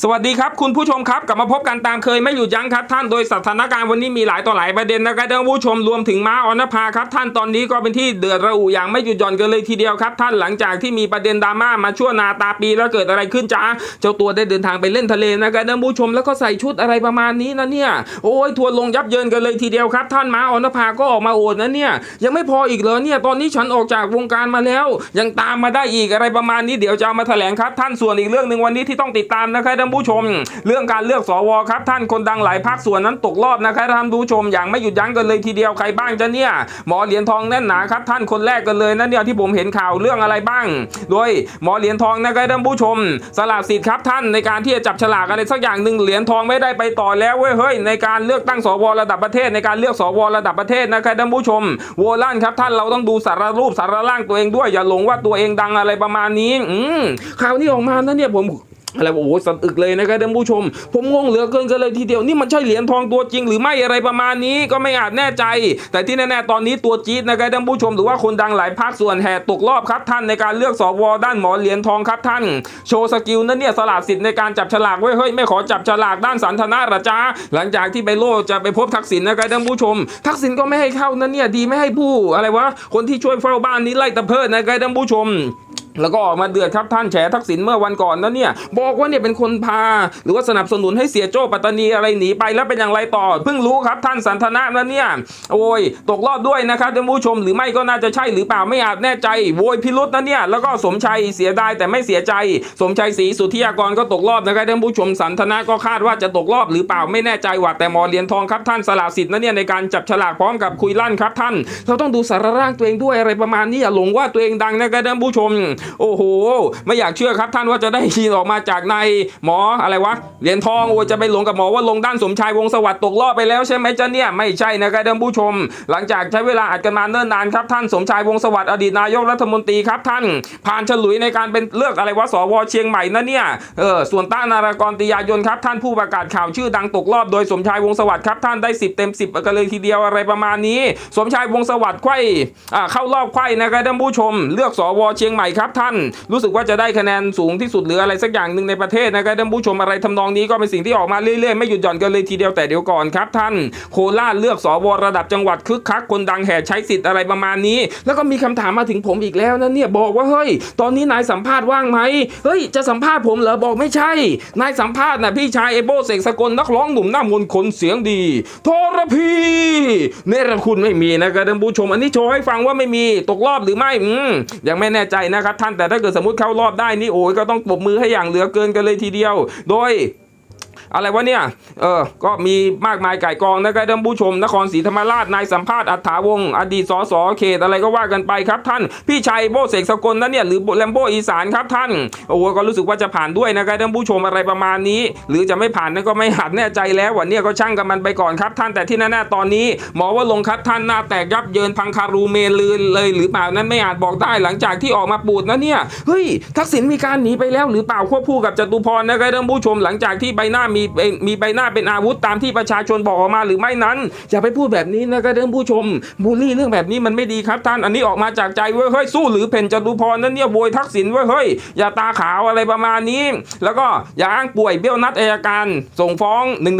สวัสดีครับคุณผู้ชมครับกลับมาพบกันตามเคยไม่หยุดยั้งครับท่านโดยสถานการณ์วันนี้มีหลายต่อหลายประเด็นนะครับท่านผู้ชมรวมถึงม้าออนภาครับท่านตอนนี้ก็เป็นที่เดือดระอุอย่างไม่หยุดหย่อนกันเลยทีเดียวครับท่านหลังจากที่มีประเด็นดราม่ามาชั่วนาตาปีแล้วเกิดอะไรขึ้นจ้าเจ้าตัวได้เดินทางไปเล่นทะเลนะครับท่านผู้ชมแล้วก็ใส่ชุดอะไรประมาณนี้นะเนี่ยโอ้ยทัวลงยับเยินกันเลยทีเดียวครับ ท่านม้าออนภาก็ออกมาโอดนะเนี่ยยังไม่พออีกเหรอเนี่ยตอนนี้ฉันออกจากวงการมาแล้ว ยังตามมาได้อีกอะไรประมาณนี้เดี๋ยวจะเอามาแถลงครับท่านส่วนอีกเรื่องหนึ่งวันนี้ที่ต้องติดตามนะครับท่านผู้ชม เรื่องการเลือกสวครับท่านคนดังหลายภาคส่วนนั้นตกรอบนะครับท่านผู้ชมอย่างไม่หยุดยั้งกันเลยทีเดียวใครบ้างจะเนี่ยหมอเหรียญทองแน่นหนาครับท่านคนแรกกันเลยนะเนี่ยที่ผมเห็นข่าวเรื่องอะไรบ้าง โดยหมอเหรียญทองนะครับท่านผู้ชม สละสิทธิ์ครับท่านในการที่จะจับฉลากอะไรสักอย่างหนึ่งเหรียญทองไม่ได้ไปต่อแล้วเว้ยเฮ้ยในการเลือกตั้งสวระดับประเทศในการเลือกสวระดับประเทศนะครับท่านผู้ชมโวลั่นครับท่านเราต้องดูสารรูปสารร่างตัวเองด้วยอย่าหลงว่าตัวเองดังอะไรประมาณนี้อืมข่าวนี้ออกมานะเนี่ยผม อะไรโอ้โหสะอึกเลยนะครับท่านผู้ชม ผมงงเหลือเกินกันเลยทีเดียวนี่มันใช่เหรียญทองตัวจริง หรือไม่อะไรประมาณนี้ก็ไม่อาจแน่ใจ แต่ที่แน่ๆตอนนี้ตัวจี๊ดนะครับท่านผู้ชมหรือว่าคนดังหลายภาคส่วนแห่ตกรอบครับท่านในการเลือกสวด้านหมอเหรียญทองครับท่าน โชว์สกิลนั่นเนี่ยสละสิทธิ์ในการจับฉลากไว้ยเฮ้ยไม่ขอจับฉลากด้านสันทนาระจ้าหลังจากที่ไปโลจะไปพบทักษิณนะครับท่านผู้ชม ทักษิณก็ไม่ให้เข้านั่นเนี่ยดีไม่ให้ผู้อะไรวะคนที่ช่วยเฝ้าบ้านนี้ไล่ตะเพิดนะครับท่านผู้ชม แล้วก็ออกมาเดือดครับท่านแฉทักษิณเมื่อวันก่อนนะเนี่ย บอกว่าเนี่ยเป็นคนพา หรือว่าสนับสนุนให้เสียโจ้ปัตตานีอะไรหนีไปแล้วเป็นอย่างไรต่อ เพิ่งรู้ครับท่านสันทนะนะเนี่ย โอ้ย ตกรอบด้วยนะครับท่านผู้ชมหรือไม่ก็น่าจะใช่หรือเปล่าไม่อาจแน่ใจโวยพิรุษนะเนี่ยแล้วก็สมชัยเสียดายแต่ไม่เสียใจ สมชัยศรีสุทธิยากรก็ตกรอบนะครับท่านผู้ชมสันทนะก็คาดว่าจะตกรอบหรือเปล่าไม่แน่ใจว่าแต่มอเรียญทองครับท่านสละสิทธิ์นะเนี่ยในการจับฉลากพร้อมกับคุยลั่นครับท่าน เราต้องดูสารร่างตัวเองด้วยอะไรประมาณนี้อย่าหลงว่าตัวเองดังนะครับท่านผู้ชมโอ้โห ไม่อยากเชื่อครับท่านว่าจะได้ยินออกมาจากในหมออะไรวะ เหรียญทองโอ้จะไปหลงกับหมอว่าลงด้านสมชายวงสวัสดิ์ตกรอบไปแล้วใช่ไหมจ๊ะเนี่ย ไม่ใช่นะครับท่านผู้ชม หลังจากใช้เวลาอัดกันมาเนิ่นนานครับท่านสมชายวงสวัสดิ์อดีตนายกรัฐมนตรีครับท่าน ผ่านฉลุยในการเป็นเลือกอะไรวะสวเชียงใหม่นะเนี่ยเออส่วนต้านนารากรติยายนครับท่านผู้ประกาศข่าวชื่อดังตกรอบโดยสมชายวงสวัสดิ์ครับท่านได้ 10 เต็ม 10 กันเลยทีเดียวอะไรประมาณนี้ สมชายวงสวัสดิ์ไข่เข้ารอบไขว้นะครับท่านผู้ชม เลือกสวเชียงใหม่ครับท่าน รู้สึกว่าจะได้คะแนนสูงที่สุดหรืออะไรสักอย่างหนึ่งในประเทศนะครับท่านผู้ชมอะไรทำนองนี้ก็เป็นสิ่งที่ออกมาเรื่อยๆไม่หยุดหย่อนกันเลยทีเดียวแต่เดี๋ยวก่อนครับท่าน โคราชเลือกสวระดับจังหวัดคึกคักคนดังแห่ใช้สิทธิ์อะไรประมาณนี้ แล้วก็มีคำถามมาถึงผมอีกแล้วนะเนี่ยบอกว่าเฮ้ย ตอนนี้นายสัมภาษณ์ว่างไหมเฮ้ยจะสัมภาษณ์ผมเหรอบอกไม่ใช่ นายสัมภาษณ์นะพี่ชายเอโบเสกสกลนักร้องหนุ่มหน้ามนคนเสียงดีโทรพีเนรคุณไม่มีนะครับท่านผู้ชม อันนี้โชว์ให้ฟังว่าไม่มีตกรอบหรือไม่อืมยังไม่แน่ใจนะครับท่านแต่ถ้าเกิดสมมติเข้ารอบได้นี่โอ้ยก็ต้องปรบมือให้อย่างเหลือเกินกันเลยทีเดียว โดย อะไรวะเนี่ย เออ ก็มีมากมายไก่กองนะครับท่านผู้ชม นครศรีธรรมราช นายสัมภาษณ์อัฏฐาวงศ์อดีตสสเขตอะไรก็ว่ากันไปครับท่าน พี่ชัยโบเสกสกลนั่นเนี่ยหรือแลมโบอีสานครับท่าน โอ้โหก็รู้สึกว่าจะผ่านด้วยนะครับท่านผู้ชมอะไรประมาณนี้ หรือจะไม่ผ่านนั่นก็ไม่หัดแน่ใจแล้ววันนี้ก็ช่างกับมันไปก่อนครับท่าน แต่ที่แน่ๆตอนนี้ หมอว่าลงครับท่านหน้าแตกยับเยินพังคารูเมนลืนเลย หรือเปล่านั้นไม่อาจบอกได้หลังจากที่ออกมาปูดนะเนี่ย เฮ้ย ทักษิณมีการหนีไปแล้วหรือเปล่าควบคู่กับจตุพรนะครับท่านผู้ชมหลังจากที่ใบหน้ามีเป็นมีใบหน้าเป็นอาวุธตามที่ประชาชนบอกออกมาหรือไม่นั้น อย่าไปพูดแบบนี้นะครับท่านผู้ชมบูลลี่เรื่องแบบนี้มันไม่ดีครับท่านอันนี้ออกมาจากใจเว้ยเฮ้ยสู้หรือเพ่นจตุพรนั่นเนี่ยโวยทักษิณเว้ยเฮ้ยอย่าตาขาวอะไรประมาณนี้ แล้วก็อย่าอ้างป่วยเบี้ยวนัดอัยการ ส่งฟ้อง1นึ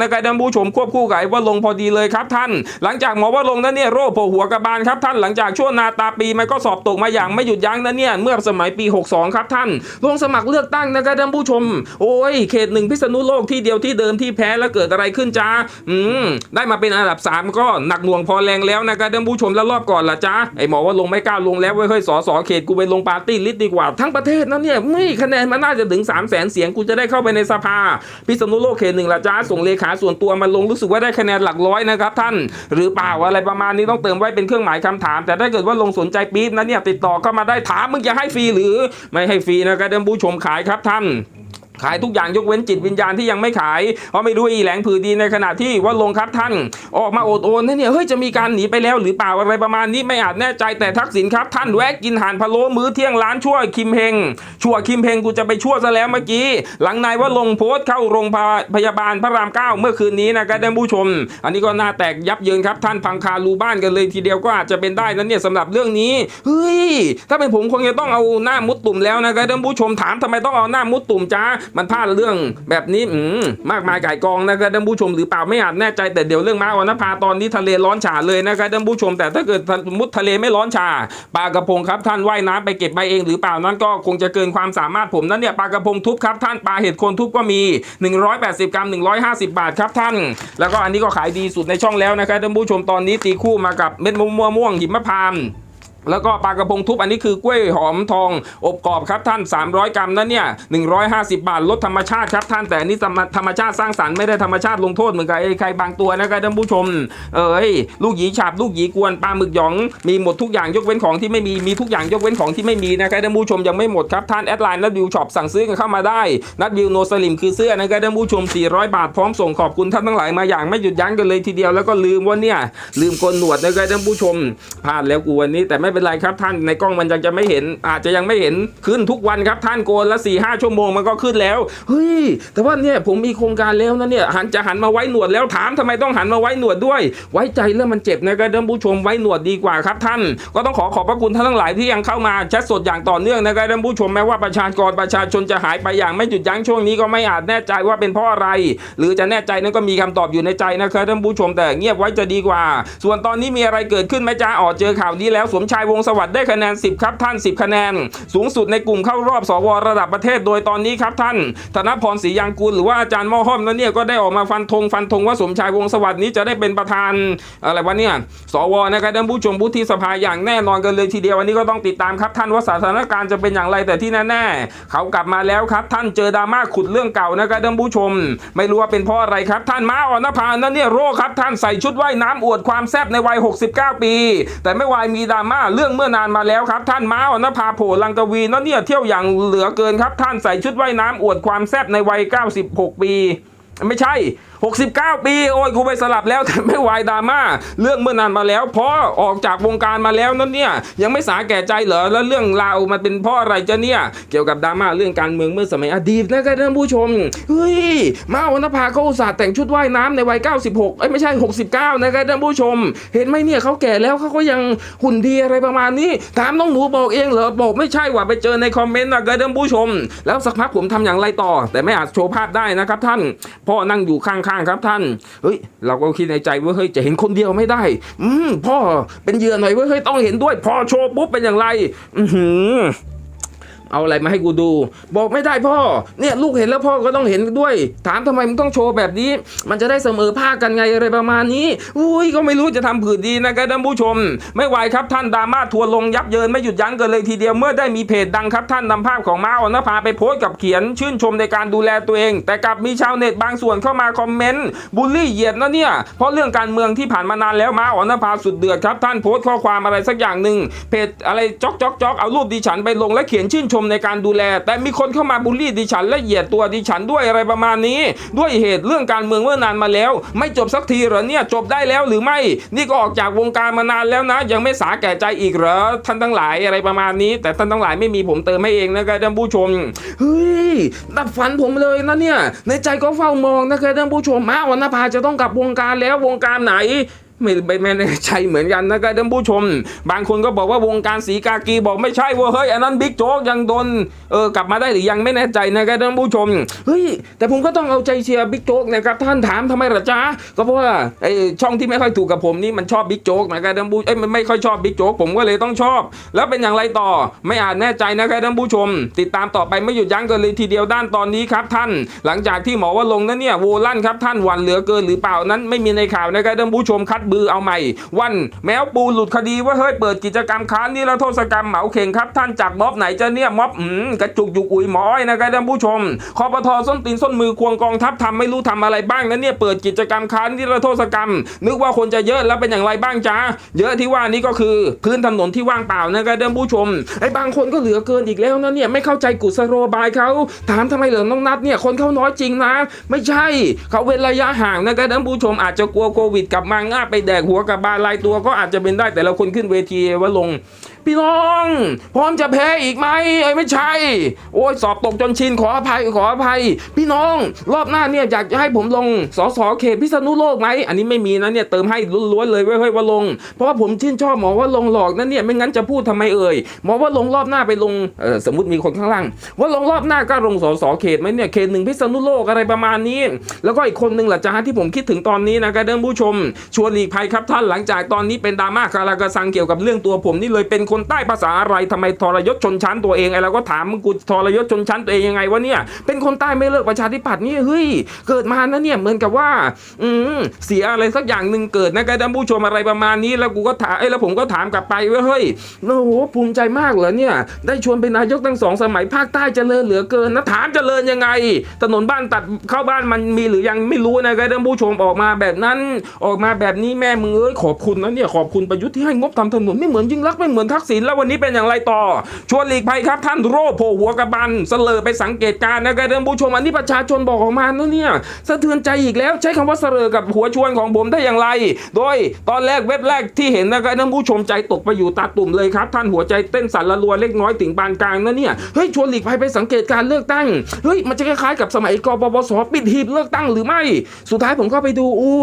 นะครับท่านผู้ชมควบคู่กับว่าลงพอดีเลยครับท่าน หลังจากหมอว่าลงนั้นเนี่ยโรคโผล่หัวกระบาลครับท่านหลังจากช่วงนาตาปีมันก็สอบตกมาอย่างไม่หยุดยั้งนะเนี่ยเมื่อสมัยปี 62 ครับท่านลงสมัครเลือกตั้งนะครับท่านผู้ชม โอ้ยเขตหนึ่งพิษณุโลกที่เดียวที่เดิมที่แพ้แล้วเกิดอะไรขึ้นจ้าอืมได้มาเป็นอันดับ 3 ก็หนักหน่วงพอแรงแล้วนะครับท่านผู้ชมแล้วรอบก่อนล่ะจ้าไอหมอว่าลงไม่กล้าลงแล้วเว้ยเฮ้ยสอสอเขตกูไปลงปาร์ตี้ลิสต์ดีกว่าทั้งประเทศนะเนี่ยไม่คะแนนมันน่าจะถึง 3 0 0แสนเสียงกูจะได้เข้าไปในสภา พิษณุโลกเขตหนึ่งล่ะจ้าส่งเลขาส่วนตัวมาลงรู้สึกว่าได้คะแนนหลักร้อยนะครับท่าน หรือเปล่าอะไรประมาณนี้ต้องเติมไว้เป็นเครื่องหมายคำถาม แต่ถ้าเกิดว่าลงสนใจปี๊บนะเนี่ยติดต่อเข้ามาได้ถามมึงจะให้ฟรีหรือไม่ให้ฟรีนะครับท่านผู้ชมขายครับท่าน ขายทุกอย่างยกเว้นจิตวิญญาณที่ยังไม่ขาย เพราะไม่รู้อีแหลงผือดีในขณะที่ว่าลงครับท่าน ออกมาโอดโอนนะเนี่ยเฮ้ยจะมีการหนีไปแล้วหรือเปล่าอะไรประมาณนี้ไม่อาจแน่ใจแต่ทักษิณครับ ท่านแวะกินห่านพะโล้มื้อเที่ยงร้านชั่วคิมเฮงชั่วคิมเฮงกูจะไปชั่วซะแล้วเมื่อกี้ หลังนายว่าลงโพสต์เข้าโรงพยาบาลพระรามเก้าเมื่อคืนนี้นะครับท่านผู้ชม อันนี้ก็น่าแตกยับเยินครับท่านพังคารูบ้านกันเลยทีเดียวก็อาจจะเป็นได้นั้นเนี่ยสำหรับเรื่องนี้เฮ้ยถ้าเป็นผมคงจะต้องเอาหน้ามุดตุ่มแล้วนะครับท่านผู้ชมถามทำไมต้องเอาหน้ามุดตุ่มจ้ามันพลาดเรื่องแบบนี้อืมมากมายไก่กองนะครับท่านผู้ชมหรือเปล่าไม่อาจแน่ใจแต่เดี๋ยวเรื่องม้าออนภาตอนนี้ทะเลร้อนฉาเลยนะครับท่านผู้ชมแต่ถ้าเกิดสมมติทะเลไม่ร้อนฉาปลากระพงครับท่านว่ายน้ำไปเก็บมาเองหรือเปล่านั่นก็คงจะเกินความสามารถผมนั้นเนี่ยปลากระพงทุบครับท่านปลาเห็ดคนทุบก็มี 180 กรัม 150 บาทครับท่าน แล้วก็อันนี้ก็ขายดีสุดในช่องแล้วนะครับท่านผู้ชมตอนนี้ตีคู่มากับเม็ดมะม่วงม่วงหิมพานต์ แล้วก็ปลากระพงทุบอันนี้คือกล้วยหอมทอง อบกรอบครับท่าน 300 กรัมนั้นเนี่ย150 บาทลดธรรมชาติครับท่านแต่อันนี้ธรรมชาติสร้างสรรค์ไม่ได้ธรรมชาติลงโทษเหมือนกับไอ้ใครบางตัวนะครับท่านผู้ชม เอ้ยลูกหยีฉาบลูกหยีกวนปลาหมึกหยองมีหมดทุกอย่างยกเว้นของที่ไม่มีมีทุกอย่างยกเว้นของที่ไม่มีนะครับท่านผู้ชมยังไม่หมดครับท่านแอดไลน์นัดวิวช็อปสั่งซื้อกันเข้ามาได้นัดวิวโนสลิมคือเสื้อนะครับท่านผู้ชม 400 บาทพร้อมส่งขอบคุณท่านทั้งหลายมาอย่างไม่หยุดยั้งกันเลยทีเดียวแล้วก็ลืมว่าเนี่ยลืมโกนหนวดนะครับท่านผู้ชมพลาดแล้วกูวันนี้แต่ไม่เป็นไรครับท่านในกล้องมันยังจะไม่เห็น อาจจะยังไม่เห็นขึ้นทุกวันครับท่านโกนละ4ี่ห้าชั่วโมงมันก็ขึ้นแล้วเฮ้ยแต่ว่าเนี่ยผมมีโครงการแล้วนะเนี่ยหันจะหันมาไว้หนวดแล้วถามทำไมต้องหันมาไว้หนวดด้วย ไว้ใจแล้วมันเจ็บนะครับท่านผู้ชมไว้หนวดดีกว่าครับท่าน ก็ต้องขอขอบพระคุณท่านทั้งหลายที่ยังเข้ามาแชทสดอย่างต่อเนื่องนะครับท่านผู้ชมแม้ว่าประชากรประชาชนจะหายไปอย่างไม่หยุดยั้งช่วงนี้ก็ไม่อาจแน่ใจว่าเป็นเพราะอะไร หรือจะแน่ใจนั้นก็มีคำตอบอยู่ในใจนะครับท่านผู้ชมแต่เงียบไว้จะดีกว่า ส่วนตอนนี้มีอะไรเกิดขึ้นไหมจ้าอ๋อเจอข่าวนี้แล้วสมชายวงสวัสดิ์ได้คะแนน 10 ครับท่าน 10 คะแนน สูงสุดในกลุ่มเข้ารอบสวระดับประเทศโดยตอนนี้ครับท่าน ธนพรศรียังกูลหรือว่าอาจารย์ม่อห้อมนั้นเนี่ยก็ได้ออกมาฟันธงฟันธงว่าสมชายวงสวัสดิ์นี้จะได้เป็นประธานอะไรวะเนี่ยสวนะครับท่านผู้ชมผู้ที่สภาอย่างแน่นอนกันเลยทีเดียววันนี้ก็ต้องติดตามครับท่านว่าสถานการณ์จะเป็นอย่างไรแต่ที่แน่ๆเขากลับมาแล้วครับ ท่านเจอดราม่าขุดเรื่องเก่านะครับท่านผู้ชม ไม่รู้ว่าเป็นเพราะอะไรครับ ท่านมาอ่อนนภานั้นเนี่ยโรคครับท่านใส่ชุดว่ายน้ำอวดความแซ่บในวัย 69 ปี แต่ไม่วายมีดราม่าเรื่องเมื่อนานมาแล้วครับ ท่านม้าอ่อนภาโผล่ลังกวีนั้นเนี่ยเที่ยวอย่างเหลือเกินครับ ท่านใส่ชุดว่ายน้ำอวดความแซ่บในวัย 96 ปี ไม่ใช่ 69 ปี โอ้ยกูไปสลับแล้วแต่ไม่วายดราม่าเรื่องเมื่อนานมาแล้วเพราะออกจากวงการมาแล้วนั่นเนี่ยยังไม่สาแก่ใจเหรอแล้วเรื่องราวมันเป็นเพราะอะไรจะเนี่ยเกี่ยวกับดราม่าเรื่องการเมืองเมื่อสมัยอดีตนะครับท่านผู้ชมเฮ้ยมาวันภาเขาอุตส่าห์แต่งชุดว่ายน้ำในวัย 96 เอ้ยไม่ใช่ 69 นะครับท่านผู้ชม เห็นไหมเนี่ยเขาแก่แล้วเขาก็ยังหุ่นดีอะไรประมาณนี้ถามน้องหนูบอกเองเหรอบอกไม่ใช่ว่าไปเจอในคอมเมนต์นะครับท่านผู้ชม แล้วสักพักผมทำอย่างไรต่อ แต่ไม่อาจโชว์ภาพได้นะครับท่านพ่อนั่งอยู่ข้างๆครับท่าน เฮ้ย เราก็คิดในใจว่าเฮ้ยจะเห็นคนเดียวไม่ได้ อืมพ่อเป็นเหยื่อหน่อยว่าเฮ้ยต้องเห็นด้วย พอโชว์ปุ๊บเป็นอย่างไร อือหือ เอาอะไรมาให้กูดู บอกไม่ได้พ่อ เนี่ยลูกเห็นแล้วพ่อก็ต้องเห็นด้วย ถามทำไมมึงต้องโชว์แบบนี้ มันจะได้เสมอภาคกันไงอะไรประมาณนี้อุ้ยก็ไม่รู้จะทำผืนดีนะครับท่านผู้ชม ไม่ไหวครับท่านดราม่าทัวร์ลงยับเยินไม่หยุดยั้งกันเลยทีเดียวเมื่อได้มีเพจดังครับท่านนำภาพของม้าออนภาไปโพสต์กับเขียนชื่นชมในการดูแลตัวเอง แต่กลับมีชาวเน็ตบางส่วนเข้ามาคอมเมนต์บูลลี่เหยียดนะเนี่ยเพราะเรื่องการเมืองที่ผ่านมานานแล้วม้าออนภาสุดเดือดครับท่านโพสต์ข้อความอะไรสักอย่างหนึ่งเพจอะไรจ๊อกจ๊อกจ๊อกเอารูปดิฉันไปลงและเขียนชื่นชมในการดูแล แต่มีคนเข้ามาบูลลี่ดิฉันและเหยียดตัวดิฉันด้วยอะไรประมาณนี้ ด้วยเหตุเรื่องการเมืองเมื่อนานมาแล้ว ไม่จบสักทีเหรอเนี่ยจบได้แล้วหรือไม่ นี่ก็ออกจากวงการมานานแล้วนะ ยังไม่สาแก่ใจอีกเหรอท่านทั้งหลายอะไรประมาณนี้ แต่ท่านทั้งหลายไม่มีผมเติมให้เองนะครับท่านผู้ชมเฮ้ยดับฝันผมเลยนะเนี่ยในใจก็เฝ้ามองนะครับท่านผู้ชมมาวันนภาจะต้องกลับวงการแล้ววงการไหน ไม่ไม่ไม่แน่ใจเหมือนกันนะครับท่านผู้ชม บางคนก็บอกว่าวงการสีกากีบอกไม่ใช่ว่าเฮ้ยอันนั้นบิ๊กโจ๊กยังโดนเออกลับมาได้หรือยังไม่แน่ใจนะครับท่านผู้ชมเฮ้ยแต่ผมก็ต้องเอาใจเชียร์บิ๊กโจ๊กนะครับท่านถามทำไมล่ะจ๊ะก็เพราะว่าไอช่องที่ไม่ค่อยถูกกับผมนี่มันชอบบิ๊กโจ๊กนะครับท่านผู้เอ้ยมันไม่ค่อยชอบบิ๊กโจ๊กผมก็เลยต้องชอบ แล้วเป็นอย่างไรต่อไม่อาจแน่ใจนะครับท่านผู้ชม ติดตามต่อไปไม่หยุดยั้งกันเลยทีเดียวด้านตอนนี้ครับท่าน หลังจากที่หมอว่าลงนั้นเนี่ยโวลั่นครับท่านหวันเหลือเกินหรือเปล่านั้นไม่มีในข่าวนะครับท่านผู้ชมคัดบือเอาใหม่ วันแมวปูหลุดคดีว่าเฮ้ยเปิดกิจกรรมค้านนี่แล้วโทษกรรมเหมาเข่งครับ ท่านจากม็อบไหนจะเนี่ยม็อบอืมกระจุกยุกอุยหมอ้อยนะครับท่านผู้ชมคอปทส้นตีนส้นมือควงกองทัพทำไม่รู้ทำอะไรบ้างนะเนี่ยเปิดกิจกรรมค้านนี่แล้วโทษกรรม นึกว่าคนจะเยอะแล้วเป็นอย่างไรบ้างจ้าเยอะที่ว่านี้ก็คือพื้นถนนที่ว่างเปล่านะครับท่านผู้ชมไอ้บางคนก็เหลือเกินอีกแล้วนะเนี่ยไม่เข้าใจกุศโลบายเขาถามทำไมเหรอน้องนัดเนี่ยคนเขาน้อยจริงนะ ไม่ใช่เขาเว้นระยะห่างนะครับท่านผู้ชมอาจจะกลัวโควิดกลับมาง่าไปแดกหัวกับบาลายตัวก็อาจจะเป็นได้แต่ละคนขึ้นเวทีว่าลง พี่น้องพร้อมจะแพ้อีกไหมเอ้ยไม่ใช่ โอ้ยสอบตกจนชินขออภัยขออภัย พี่น้องรอบหน้าเนี่ยอยากจะให้ผมลงสสเขตพิษณุโลกไหมอันนี้ไม่มีนะเนี่ยเติมให้ล้วนๆเลยเว้ยเฮ้ยว่าลง เพราะว่าผมชื่นชอบหมอว่าลงหลอกนั่นเนี่ยไม่งั้นจะพูดทำไมเอ่ยหมอว่าลงรอบหน้าไปลงสมมติมีคนข้างล่าง ว่าลงรอบหน้าก็ลงสสเขตไหมเนี่ยเขตหนึ่งพิษณุโลกอะไรประมาณนี้ แล้วก็อีกคนหนึ่งหละจ้าที่ผมคิดถึงตอนนี้นะครับท่านผู้ชม ชวนหลีกภัยครับท่านหลังจากตอนนี้เป็นดราม่าคาราคาซังเกี่ยวกับเรื่องตัวผมนี่เลยเป็นคนใต้ภาษาอะไรทำไมทรยศชนชั้นตัวเองไอ้เราก็ถามมึงกูทรยศชนชั้นตัวเองยังไงวะเนี่ยเป็นคนใต้ไม่เลิกประชาธิปัตย์นี่เฮ้ยเกิดมานะเนี่ยเหมือนกับว่า อืมเสียอะไรสักอย่างหนึ่งเกิดนะครับท่านผู้ชมอะไรประมาณนี้แล้วกูก็ถามเอ้แล้วผมก็ถามกลับไปว่าเฮ้ยโอ้โหภูมิใจมากเหรอเนี่ย ได้ชวนเป็นนายกตั้งสองสมัยภาคใต้เจริญเหลือเกินนะถามเจริญยังไง ถนนบ้านตัดเข้าบ้านมันมีหรือยังไม่รู้นะครับท่านผู้ชมออกมาแบบนั้นออกมาแบบนี้แม่มึงเอ้ยขอบคุณนะเนี่ยขอบคุณประยุทธ์ที่ให้งบทำถนนไม่เหมือนยิ่งรักไม่เหมือนทักษิณแล้ววันนี้เป็นอย่างไรต่อ ชวนหลีกภัยครับท่านโรโผล่หัวกระบันเสลอไปสังเกตการณ์นะครับท่านผู้ชมอันนี้ประชาชนบอกออกมานะเนี่ยสะเทือนใจอีกแล้วใช้คำว่าเสลอกับหัวชวนของผมได้อย่างไร โดยตอนแรกเว็บแรกที่เห็นนะครับท่านผู้ชมใจตกไปอยู่ตาตุ่มเลยครับท่านหัวใจเต้นสั่นละรัวเล็กน้อยถึงปานกลางนะเนี่ยเฮ้ยชวนหลีกภัยไปสังเกตการณ์เลือกตั้งเฮ้ยมันจะคล้ายๆกับสมัยกปปสปิดหีบเลือกตั้งหรือไม่ สุดท้ายผมก็ไปดูโอ้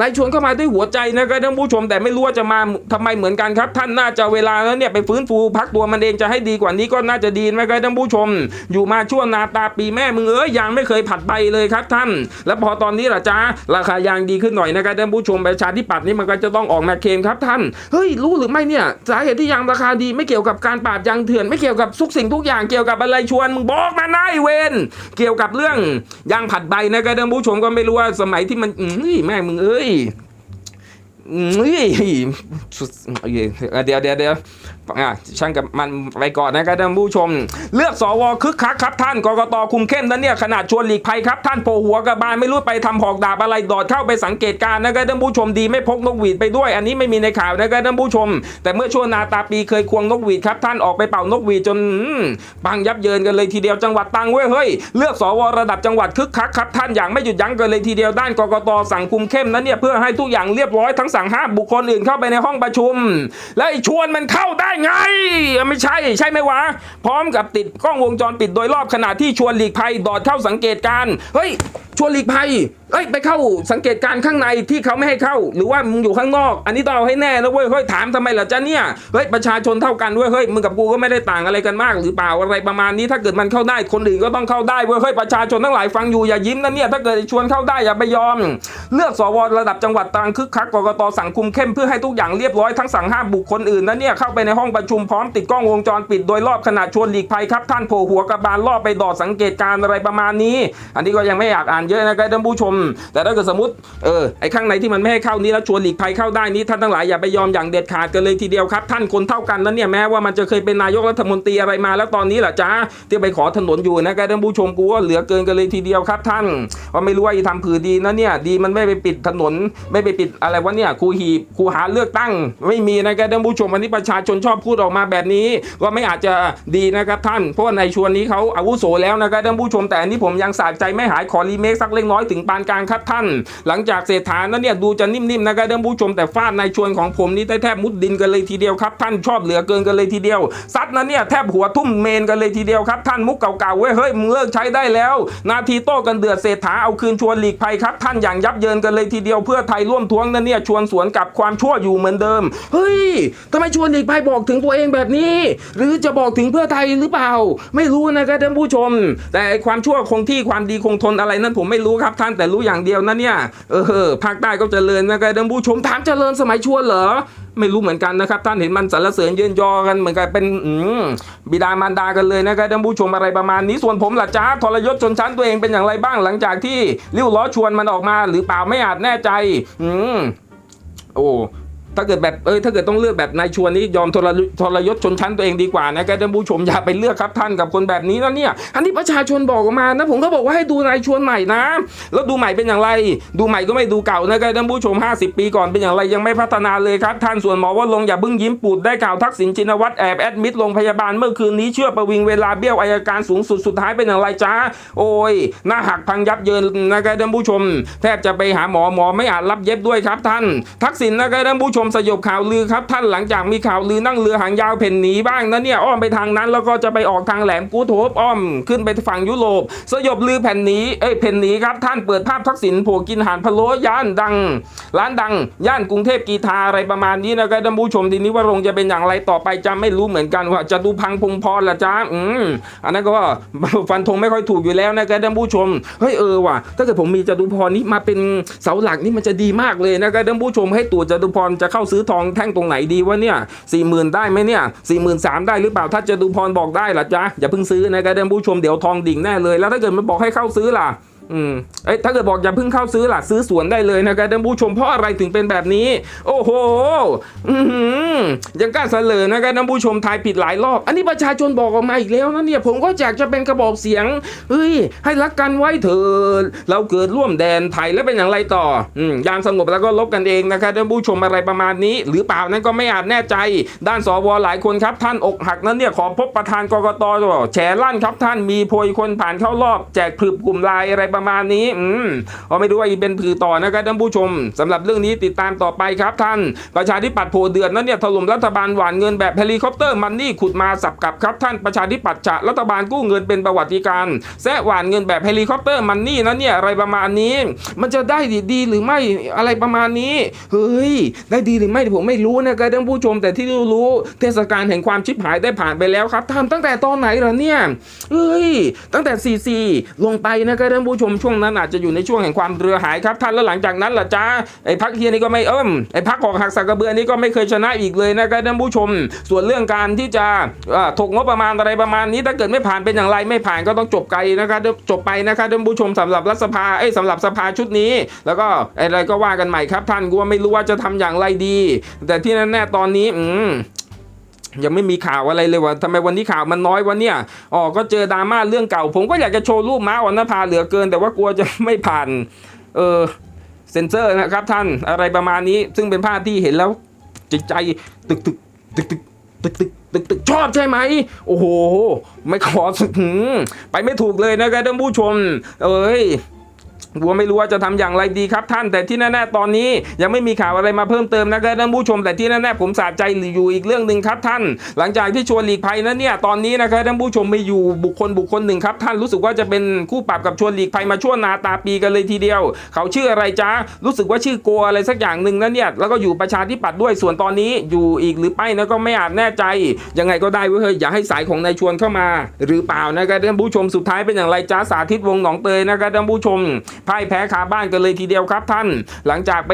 นายชวนเข้ามาด้วยหัวใจนะครับท่านผู้ชมแต่ไม่รู้ว่าจะมาทำไมเหมือนกันครับ ท่านน่าจะเวลาแล้วเนี่ยไปฟื้นฟูพักตัวมันเองจะให้ดีกว่านี้ก็น่าจะดีนะครับท่านผู้ชม อยู่มาช่วงนาตาปีแม่มึงเอ้ยยางไม่เคยผัดใบเลยครับท่าน แล้วพอตอนนี้ล่ะจ้าราคายางดีขึ้นหน่อยนะครับท่านผู้ชมประชาธิปัตย์นี่มันก็จะต้องออกมาเคมครับท่านเฮ้ยรู้หรือไม่เนี่ยสาเหตุที่ยางราคาดีไม่เกี่ยวกับการปราบยางเถื่อนไม่เกี่ยวกับทุกสิ่งทุกอย่างเกี่ยวกับอะไรชวนมึงบอกมานะไอเวนเกี่ยวกับเรื่องยางผัดใบนะครับท่านผู้ชมก็ไม่รู้ว่าสมัยที่มันอื้อแม่มึงเอ้ย เฮ้ยสุดเดี๋ยวเดี๋ยวเดี๋ยวช่างกับมันไปก่อนนะครับท่านผู้ชม เลือกสวคึกคักครับท่านกกตคุมเข้มนั้นเนี่ยขนาดชวนหลีกภัยครับท่านโผล่หัวกระบาลไม่รู้ไปทำหอกดาบอะไรดอดเข้าไปสังเกตการนะครับท่านผู้ชมดีไม่พกนกหวีดไปด้วย อันนี้ไม่มีในข่าวนะครับท่านผู้ชม แต่เมื่อช่วงนาตาปีเคยควงนกหวีดครับท่านออกไปเป่านกหวีดจนปังยับเยินกันเลยทีเดียวจังหวัดตังเว้ยเฮ้ยเลือกสวระดับจังหวัดคึกคักครับท่านอย่างไม่หยุดยั้งกันเลยทีเดียวด้านกกตสั่งคุมเข้มนั้นเนี่ยเพื่อให้ทุกอย่างเรียบร้อยทั้งสั่งห้ามบุคคลอื่นเข้าไปในห้องประชุม แล้วชวนมันเข้าได้ไง ไม่ใช่ ใช่ไหมวะ พร้อมกับติดกล้องวงจรปิดโดยรอบขณะที่ชวนหลีกภัยดอดเข้าสังเกตการเฮ้ย ชวนหลีกภัยเอ้ยไปเข้าสังเกตการข้างในที่เขาไม่ให้เข้า หรือว่ามึงอยู่ข้างนอก อันนี้ต้องเอาให้แน่นะเว้ยเฮ้ยถามทำไมล่ะจ๊ะเนี่ยเฮ้ยประชาชนเท่ากันเว้ยเฮ้ยมึงกับกูก็ไม่ได้ต่างอะไรกันมาก หรือเปล่าอะไรประมาณนี้ถ้าเกิดมันเข้าได้คนอื่นก็ต้องเข้าได้เว้ยเฮ้ยประชาชนทั้งหลายฟังอยู่อย่ายิ้มนะเนี่ยถ้าเกิดชวนเข้าได้อย่าไปยอม เลือกสวระดับจังหวัดตรังคึกคักกกตสั่งคุมเข้มเพื่อให้ทุกอย่างเรียบร้อยทั้งสั่งห้ามบุคคลอื่นนะเนี่ยเข้าไปในห้องประชุมพร้อมติดกล้องวงจรปิดโดยรอบขนาดชวนหลีกภัยครับท่านโผล่หัวกระบาลรอบไปดอดสังเกตการอะไรประมาณนี้ อันนี้ก็ยังไม่อยากอ่านเยอะนะครับท่านผู้ชม แต่ถ้าเกิดสมมติเออไอ้ข้างในที่มันไม่ให้เข้านี้แล้วชวนหลีกภัยเข้าได้นี้ท่านทั้งหลายอย่าไปยอมอย่างเด็ดขาดกันเลยทีเดียวครับ ท่านคนเท่ากันนั้นเนี่ยแม้ว่ามันจะเคยเป็นนายกรัฐมนตรีอะไรมา แล้วตอนนี้แหละจ้าที่ไปขอถนนอยู่นะครับท่านผู้ชมกูว่าเหลือเกินกันเลยทีเดียวครับ ท่านว่าไม่รู้ว่าจะทำผือดีนะเนี่ยดีมันไม่ไปปิดถนนไม่ไปปิดอะไรวะเนี่ยครูหีบครูหาเลือกตั้ง ไม่มีนะครับท่านผู้ชมวันนี้ประชาชนชอบพูดออกมาแบบนี้ ก็ไม่อาจจะดีนะครับท่านเพราะในชวนนี้เขาอาวุโสแล้วนะครับท่านผู้ชมแต่อันนี้ผมยังสาใจไม่หายขอรีเมคสักเล็กน้อยถึงปานกลางครับท่าน หลังจากเศรษฐานั้นเนี่ยดูจะนิ่มๆนะครับท่านผู้ชมแต่ฟาดในชวนของผมนี่แทบมุดดินกันเลยทีเดียวครับท่านชอบเหลือเกินกันเลยทีเดียวซัดนั้นเนี่ยแทบหัวทุ่มเมนกันเลยทีเดียวครับท่านมุกเก่าๆเว้ยเฮ้ยมึงเลิกใช้ได้แล้ว นาทีโต้กันเดือดเศรษฐาเอาคืนชวนหลีกภัยครับ ท่านอย่างยับเยินกันเลยทีเดียวเพื่อไทยร่วมท้วงนั้นเนี่ยชวนสวนกับความชั่วอยู่เหมือนเดิมเฮ้ยทำไมชวนหลีกภัยบอกถึงตัวเองแบบนี้ หรือจะบอกถึงเพื่อไทยหรือเปล่า ไม่รู้นะครับท่านผู้ชม แต่ความชั่วคงที่ความดีคงทนอะไรนั้นผมไม่รู้ครับท่านแต่รู้อย่างเดียวนะเนี่ยเออภาคใต้ก็เจริญนะครับท่านผู้ชมถามเจริญสมัยชวนเหรอไม่รู้เหมือนกันนะครับ ท่านเห็นมันสรรเสริญเยินยอกันเหมือนกันเป็นบิดามารดากันเลยนะครับท่านผู้ชมอะไรประมาณนี้ส่วนผมล่ะจ้าทรยศชนชั้นตัวเองเป็นอย่างไรบ้างหลังจากที่ริ้วล้อชวนมันออกมา หรือเปล่าไม่อาจแน่ใจ อืมโอ้ ถ้าเกิดแบบเอ้ยถ้าเกิดต้องเลือกแบบนายชวนนี้ยอมทรยศทรยศชนชั้นตัวเองดีกว่านะครับท่านผู้ชมอย่าไปเลือกครับท่านกับคนแบบนี้นะเนี่ยอันนี้ประชาชนบอกกมานะผมก็บอกว่าให้ดูนายชวนใหม่นะ แล้วดูใหม่เป็นอย่างไร ดูใหม่ก็ไม่ดูเก่านะครับท่านผู้ชม 50 ปีก่อนเป็นอย่างไรยังไม่พัฒนาเลยครับ ท่านส่วนหมอว่าลงอย่าเพิ่งยิ้มปูดได้ข่าวทักษิณชินวัตรแอบแอดมิดโรงพยาบาลเมื่อคืนนี้เชื่อประวิงเวลาเบี้ยวอายการสูงสุดสุดท้ายเป็นอย่างไรจ้าโอ้ยหน้าหักพังยับเยินนะครับท่านผู้ชม แทบจะไปหาหมอหมอไม่อาจรับเย็บด้วยครับท่าน ทักษิณนะครับท่านผู้ชมมสยบข่าวลือครับ ท่านหลังจากมีข่าวลือนั่งเรือหางยาวเพ่นหนีบ้างนะเนี่ยอ้อมไปทางนั้นแล้วก็จะไปออกทางแหลมกูโทบอ้อมขึ้นไปฝั่งยุโรป สยบลือแผ่นหนีเอ้ยเพ่นหนีครับท่านเปิดภาพทักษิณโผล่กินหารพะโล้ย่านดัง ร้านดัง ย่านกรุงเทพกีทาอะไรประมาณนี้นะครับท่านผู้ชมทีนี้ว่าลงจะเป็นอย่างไรต่อไปจำไม่รู้เหมือนกันว่าจะดูพังพงพรละจ้าอืมอันนั้นก็ฟันธงไม่ค่อยถูกอยู่แล้วนะครับท่านผู้ชมเฮ้ยเออว่ะถ้าเกิดผมมีจตุพรนี้มาเป็นเสาหลักนี่มันจะดีมากเลยนะครับท่านผู้ชมให้ตัวจตุพรจะเข้าซื้อทองแท่งตรงไหนดีวะเนี่ยสี่หมื่นได้ไหมเนี่ยสี่หมื่นสามได้หรือเปล่าถ้าจตุพรบอกได้ล่ะจ๊ะอย่าเพิ่งซื้อนะครับท่านผู้ชมเดี๋ยวทองดิ่งแน่เลย แล้วถ้าเกิดมันบอกให้เข้าซื้อล่ะ อืมเอ้ยถ้าเกิดบอกอย่าเพิ่งเข้าซื้อล่ะซื้อสวนได้เลยนะครับท่านผู้ชมเพราะอะไรถึงเป็นแบบนี้ โอ้โหอือหือยังกล้าเสลอนะครับท่านผู้ชมทายผิดหลายรอบ อันนี้ประชาชนบอกออกมาอีกแล้วนะเนี่ยผมก็อยากจะเป็นกระบอกเสียงเฮ้ยให้รักกันไว้เถิดเราเกิดร่วมแดนไทยแล้วเป็นอย่างไรต่ออืมยามสงบแล้วก็ลบกันเองนะครับท่านผู้ชมอะไรประมาณนี้ หรือเปล่านั้นก็ไม่อาจแน่ใจ ด้านสวหลายคนครับ ท่านอกหักนั้นเนี่ยขอพบประธานกกตแฉลั่นครับท่านมีโพยคนผ่านเข้ารอบ แจกผึบกลุ่มไลายอะไรประมาณนี้ อืมก็ไม่รู้ว่าอีเป็นผือต่อนะครับท่านผู้ชมสำหรับเรื่องนี้ติดตามต่อไปครับท่าน ประชาธิปัตย์โผเดือดนั้นเนี่ยถล่มรัฐบาลหวานเงินแบบเฮลิคอปเตอร์มันนี่ขุดมาสับกับครับท่านประชาธิปัตย์จะรัฐบาลกู้เงินเป็นประวัติการณ์แซะหวานเงินแบบเฮลิคอปเตอร์มันนี่นั้นเนี่ยอะไรประมาณนี้ มันจะได้ดีหรือไม่อะไรประมาณนี้เฮ้ยได้ดีหรือไม่ผมไม่รู้นะครับท่านผู้ชม แต่ที่รู้เทศกาลแห่งความชิบหายได้ผ่านไปแล้วครับท่านตั้งแต่ตอนไหนล่ะเนี่ยเฮ้ยตั้งแต่ซีซีลงไปนะครับท่านผู้ชมช่วงนั้นอาจจะอยู่ในช่วงแห่งความเรือหายครับท่านแล้วหลังจากนั้นล่ะจ้าไอ้พักเฮียนี่ก็ไม่เอิ่มไอ้พักของหักสักกระเบือนี่ก็ไม่เคยชนะอีกเลยนะครับท่านผู้ชม ส่วนเรื่องการที่จะถกงบประมาณอะไรประมาณนี้ ถ้าเกิดไม่ผ่านเป็นอย่างไรไม่ผ่านก็ต้องจบไกลนะครับจบไปนะครับท่านผู้ชมสำหรับรัฐสภาเอ้สำหรับสภาชุดนี้ แล้วก็อะไรก็ว่ากันใหม่ครับท่านกูว่าไม่รู้ว่าจะทำอย่างไรดี แต่ที่แน่ๆตอนนี้ อืม ยังไม่มีข่าวอะไรเลยว่าทำไมวันนี้ข่าวมันน้อยวันเนี่ยอ๋อก็เจอดราม่าเรื่องเก่า ผมก็อยากจะโชว์รูปม้าอ่อนนภาเหลือเกิน แต่ว่ากลัวจะไม่ผ่านเออเซนเซอร์นะครับท่านอะไรประมาณนี้ ซึ่งเป็นภาพที่เห็นแล้วจิตใจตึกตึกตึกตึกตึกตึกตึกตึกชอบใช่ไหม โอ้โห ไม่ขอสุดหืมไปไม่ถูกเลยนะครับท่านผู้ชม เอ้ย วัวไม่รู้ว่าจะทำอย่างไรดีครับท่านแต่ที่แน่ๆตอนนี้ยังไม่มีข่าวอะไรมาเพิ่มเติมนะครับท่านผู้ชมแต่ที่แน่ๆผมสาใจอยู่อีกเรื่องหนึ่งครับท่าน หลังจากที่ชวนหลีกภัยนั้นเนี่ยตอนนี้นะครับท่านผู้ชมมีอยู่บุคคลบุคคลหนึ่งครับท่านรู้สึกว่าจะเป็นคู่ปรับกับชวนหลีกภัยมาชั่วนาตาปีกันเลยทีเดียว เขาชื่ออะไรจ๊ะรู้สึกว่าชื่อโกอะไรสักอย่างหนึ่งนั่นเนี่ยแล้วก็อยู่ประชาธิปัตย์ด้วยส่วนตอนนี้อยู่อีกหรือไม่นะก็ไม่อาจแน่ใจ ยังไงก็ได้เว้ยอย่าให้สายของนายชวนเข้ามา หรือเปล่านะครับท่านผู้ชมสุดท้ายเป็นอย่างไรจ้าสาธิตวงหนองเตยนะครับท่านผู้ชมพ่ายแพ้คาบ้านกันเลยทีเดียวครับท่าน หลังจากไป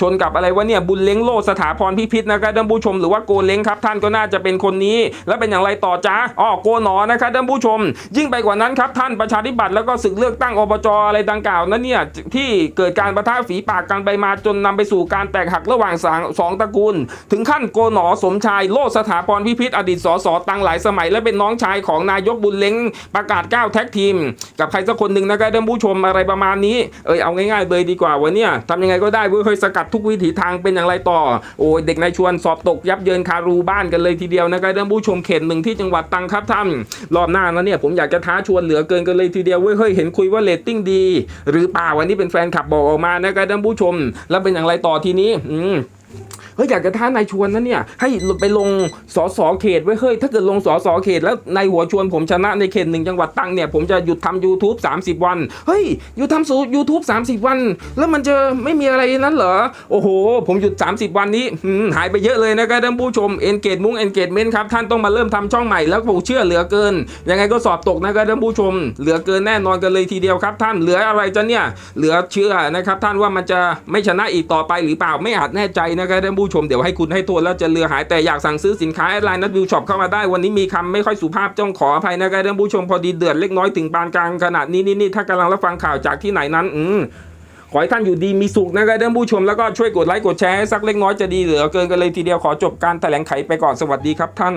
ชนกับอะไรวะเนี่ยบุญเล้งโลสถาพรพิพิธนะครับท่านผู้ชมหรือว่าโกเล้งครับท่านก็น่าจะเป็นคนนี้ แล้วเป็นอย่างไรต่อจ้าอ๋อโกหนอนะครับท่านผู้ชม ยิ่งไปกว่านั้นครับท่านประชาธิปัตย์แล้วก็ศึกเลือกตั้งอบจอะไรดังกล่าวนั้นเนี่ยที่เกิดการประทะฝีปากกันไปมาจนนำไปสู่การแตกหักระหว่างสางสองตระกูล ถึงขั้นโกหนอสมชายโลสถาพรพิพิธอดีตสสตั้งหลายสมัย และเป็นน้องชายของนายกบุญเล้งประกาศก้าวแท็กทีม กับใครสักคนหนึ่งนะครับท่านผู้ชมอะไรประประมาณนี้เอยเอาง่ายๆเลยดีกว่าวันเนี้ยทำยังไงก็ได้เว้ยเฮ้ยสกัดทุกวิถีทางเป็นอย่างไรต่อ โอ้ยเด็กนายชวนสอบตกยับเยินคารูบ้านกันเลยทีเดียวนะครับท่านผู้ชมเขตหนึ่งที่จังหวัดตังครับท่านรอบหน้าแล้วเนี่ยผมอยากจะท้าชวนเหลือเกินกันเลยทีเดียวเว้ยเฮ้ยเห็นคุยว่าเรตติ้งดี หรือเปล่าวันนี้เป็นแฟนคลับบอกออกมานะครับท่านผู้ชม แล้วเป็นอย่างไรต่อทีนี้ อืม เฮ้ยอยากจะท้านายชวนนั้นเนี่ยให้ไปลงสสเขตไว้เฮ้ยถ้าเกิดลงสสเขต แล้วนายหัวชวนผมชนะในเขตหนึ่งจังหวัดตั้งเนี่ยผมจะหยุดทำ YouTube 30 วันเฮ้ยหยุดทำสู YouTube 30วัน แล้วมันจะไม่มีอะไรนั้นเหรอโอ้โห ผมหยุด 30 วันนี้หายไปเยอะเลยนะครับท่านผู้ชมเอนเกจมุ้งเอนเกจเมนต์ครับท่านต้องมาเริ่มทำช่องใหม่แล้วผมเชื่อเหลือเกิน ยังไงก็สอบตกนะครับท่านผู้ชม เหลือเกินแน่นอนกันเลยทีเดียวครับท่านเหลืออะไรจะเนี่ยเหลือเชื่อนะครับท่านว่ามันจะไม่ชนะอีกต่อไปหรือเปล่าไม่อาจแน่ใจนะครับท่านผูู้้ชมเดี๋ยวให้คุณให้โทษแล้วจะเรือหายแต่อยากสั่งซื้อสินค้าแอดไลน์นัดวิวช็อปเข้ามาได้วันนี้มีคำไม่ค่อยสุภาพจ้องขออภัยนะครับท่านผู้ชมพอดีเดือดเล็กน้อยถึงปานกลางขนาดนี้นี่นถ้ากำลังรับฟังข่าวจากที่ไหนนั้น อืมขอให้ท่านอยู่ดีมีสุขนะครับท่านผู้ชมแล้วก็ช่วยกดไลค์กดแชร์สักเล็กน้อยจะดีเหลือเกินกันเลยทีเดียวขอจบการแถลงไขไปก่อนสวัสดีครับท่าน